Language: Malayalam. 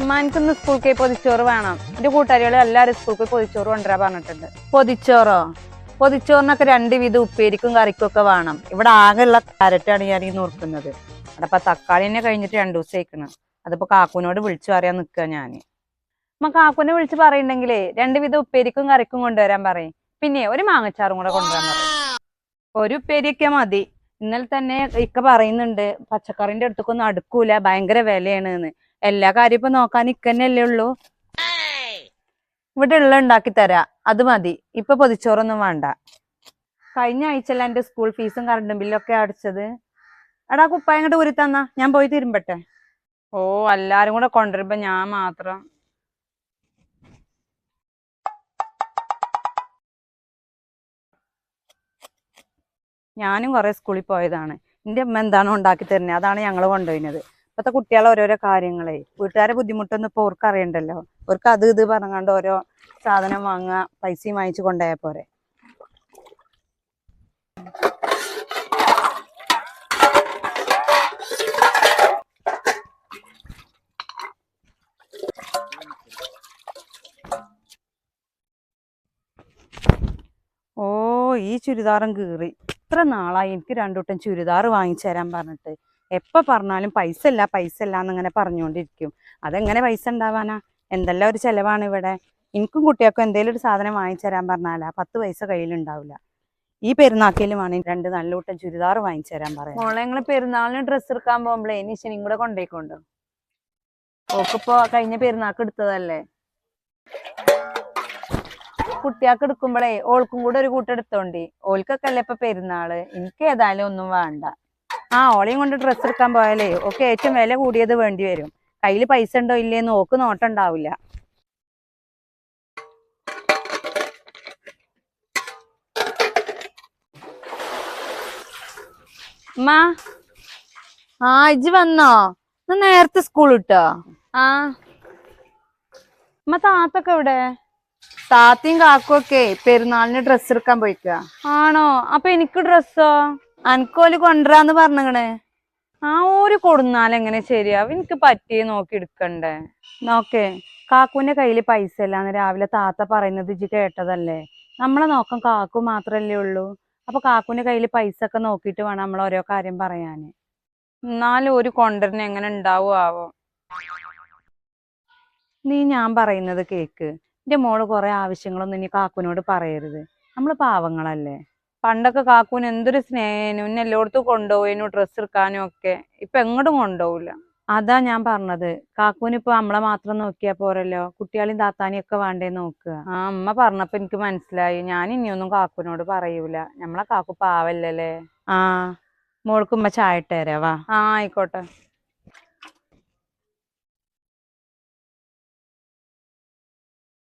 ഉമ്മ സ്കൂൾ കേ പൊതിച്ചോറ് വേണം. എന്റെ കൂട്ടുകാരികൾ എല്ലാവരും സ്കൂൾ പോയി പൊതിച്ചോറ് കൊണ്ടുവരാൻ പറഞ്ഞിട്ടുണ്ട്. പൊതിച്ചോറോ? പൊതിച്ചോറിനൊക്കെ രണ്ട് വിധം ഉപ്പേരിക്കും കറിക്കും ഒക്കെ വേണം. ഇവിടെ ആകെയുള്ള കാരറ്റാണ് ഞാൻ ഈ നോർക്കുന്നത് അവിടെ ഇപ്പൊ തക്കാളി തന്നെ കഴിഞ്ഞിട്ട് രണ്ടു ദിവസം ആയിക്കണ് അതിപ്പോ കാക്കുനോട് വിളിച്ചു പറയാൻ നിക്കുക ഞാൻ. അമ്മ കാക്കുനെ വിളിച്ച് പറയുന്നുണ്ടെങ്കിലേ രണ്ട് വിധം ഉപ്പേരിക്കും കറിക്കും കൊണ്ടുവരാൻ പറയും. പിന്നെ ഒരു മാങ്ങച്ചാറും കൂടെ കൊണ്ടുവരാൻ പറയും. ഒരു ഉപ്പേരിയൊക്കെ മതി. ഇന്നലെ തന്നെ ഇക്ക പറയുന്നുണ്ട് പച്ചക്കറിന്റെ അടുത്തേക്കൊന്നും അടുക്കൂല ഭയങ്കര വിലയാണ് എല്ലാ കാര്യം ഇപ്പൊ നോക്കാൻ ഇക്കന്നല്ലേ ഉള്ളൂ. ഇവിടെ ഉള്ള ഉണ്ടാക്കി തരാ. അത് മതി. ഇപ്പൊ പൊതിച്ചോറൊന്നും വേണ്ട. കഴിഞ്ഞ ആഴ്ചല്ല എന്റെ സ്കൂൾ ഫീസും കറണ്ടും ബില്ലും ഒക്കെ അടച്ചത്. എടാ കുപ്പായം ഇങ്ങോട്ട് ഊരി തന്നാ. ഞാൻ പോയി തിരുമ്പട്ടെ. ഓ എല്ലാരും കൂടെ കൊണ്ടുവരുമ്പോ ഞാൻ മാത്രം. ഞാനും കുറെ സ്കൂളിൽ പോയതാണ്. എന്റെ അമ്മ എന്താണോ ഉണ്ടാക്കി തരുന്നത് അതാണ് ഞങ്ങൾ കൊണ്ടുപോയിനത് ഇപ്പത്തെ കുട്ടികളെ ഓരോരോ കാര്യങ്ങളെ. വീട്ടുകാരെ ബുദ്ധിമുട്ടൊന്നും ഇപ്പൊ ഓർക്ക് അറിയണ്ടല്ലോ. ഓർക്ക് അത് ഇത് പറഞ്ഞാണ്ട് ഓരോ സാധനം വാങ്ങുക പൈസയും വാങ്ങിച്ചു കൊണ്ടുപോയ പോരെ. ഓ ഈ ചുരിദാറും കീറി. ഇത്ര നാളായി എനിക്ക് രണ്ടുവട്ടം ചുരിദാർ വാങ്ങിച്ചു തരാൻ പറഞ്ഞിട്ട്. എപ്പോ പറഞ്ഞാലും പൈസ ഇല്ല പൈസ ഇല്ല എന്നിങ്ങനെ പറഞ്ഞുകൊണ്ടിരിക്കും. അതെങ്ങനെ പൈസ ഉണ്ടാവാനാ? എന്തെല്ലാം ഒരു ചെലവാണ് ഇവിടെ? എനിക്കും കുട്ടികൾക്കും എന്തെങ്കിലും ഒരു സാധനം വാങ്ങിച്ചു തരാൻ പറഞ്ഞാലാ പത്ത് പൈസ കയ്യിലുണ്ടാവില്ല. ഈ പെരുന്നാക്കിലും വേണമെങ്കിൽ രണ്ട് നല്ല കൂട്ടം ചുരിദാർ വാങ്ങിച്ചു തരാൻ പറയാം. മോളെ ഞങ്ങൾ പെരുന്നാളിന് ഡ്രസ്സ് എടുക്കാൻ പോകുമ്പോഴേ ഇനി ശനിയും കൂടെ കൊണ്ടേക്കൊണ്ടോ ഓക്കിപ്പോ കഴിഞ്ഞ പെരുന്നാക്ക് എടുത്തതല്ലേ? കുട്ടിയാക്ക് എടുക്കുമ്പോഴേ ഓൾക്കും കൂടെ ഒരു കൂട്ടം എടുത്തോണ്ടി. ഓൾക്കൊക്കെ അല്ലേ ഇപ്പൊ പെരുന്നാൾ? എനിക്ക് ഏതായാലും ഒന്നും വേണ്ട. ആ ഓളെയും കൊണ്ട് ഡ്രസ്സ് എടുക്കാൻ പോയാലേ ഓക്കെ ഏറ്റവും വില കൂടിയത് വേണ്ടി വരും. കയ്യിൽ പൈസ ഉണ്ടോ ഇല്ലേ നോക്ക് നോട്ടുണ്ടാവില്ല അമ്മ ആ ഇജ് വന്നോ? നേരത്തെ സ്കൂൾ ഇട്ടോ ആ. അമ്മ താത്തൊക്കെ എവിടെ? താത്തയും കാക്കും ഒക്കെ പെരുന്നാളിന് ഡ്രസ്സ് എടുക്കാൻ പോയിക്ക. ആണോ? അപ്പൊ എനിക്ക് ഡ്രസ്സോ അനക്കോൽ കൊണ്ടുവരാന്ന് പറഞ്ഞങ്ങണ് ആ ഓര് കൊടുന്നാൽ എങ്ങനെ ശരിയാവും എനിക്ക് പറ്റിയ നോക്കി എടുക്കണ്ടേ. നോക്കേ കാക്കുവിന്റെ കയ്യിൽ പൈസ ഇല്ലാന്ന് രാവിലെ താത്ത പറയുന്നത് ഇജ്ജ് കേട്ടതല്ലേ? നമ്മളെ നോക്കം കാക്കു മാത്രല്ലേ ഉള്ളൂ. അപ്പൊ കാക്കുവിന്റെ കയ്യിൽ പൈസ ഒക്കെ നോക്കിയിട്ട് വേണം നമ്മൾ ഓരോ കാര്യം പറയാന്. എന്നാലും ഒരു കൊണ്ടറിന് എങ്ങനെ ഉണ്ടാവും ആവോ? നീ ഞാൻ പറയുന്നത് കേക്ക്. എന്റെ മോൾ കുറെ ആവശ്യങ്ങളൊന്നും ഇനി കാക്കുവിനോട് പറയരുത്. നമ്മൾ പാവങ്ങളല്ലേ? പണ്ടൊക്കെ കാക്കൂന് എന്തൊരു സ്നേഹനും. എന്നെ എല്ലായിടത്തും കൊണ്ടുപോയിനു ഡ്രസ്സ് എടുക്കാനും ഒക്കെ. ഇപ്പൊ എങ്ങോട്ടും കൊണ്ടുപോകില്ല അതാ ഞാൻ പറഞ്ഞത്. കാക്കൂന് ഇപ്പൊ നമ്മളെ മാത്രം നോക്കിയാ പോരല്ലോ? കുട്ടികളെയും താത്താനെയും ഒക്കെ വേണ്ടേ നോക്കുക? ആ അമ്മ പറഞ്ഞപ്പോ എനിക്ക് മനസ്സിലായി. ഞാൻ ഇനിയൊന്നും കാക്കൂനോട് പറയൂല. നമ്മളെ കാക്കു പാവല്ലല്ലേ ആ മോൾക്ക് ഉമ്മ ചായ വാ. ആ ആയിക്കോട്ടെ.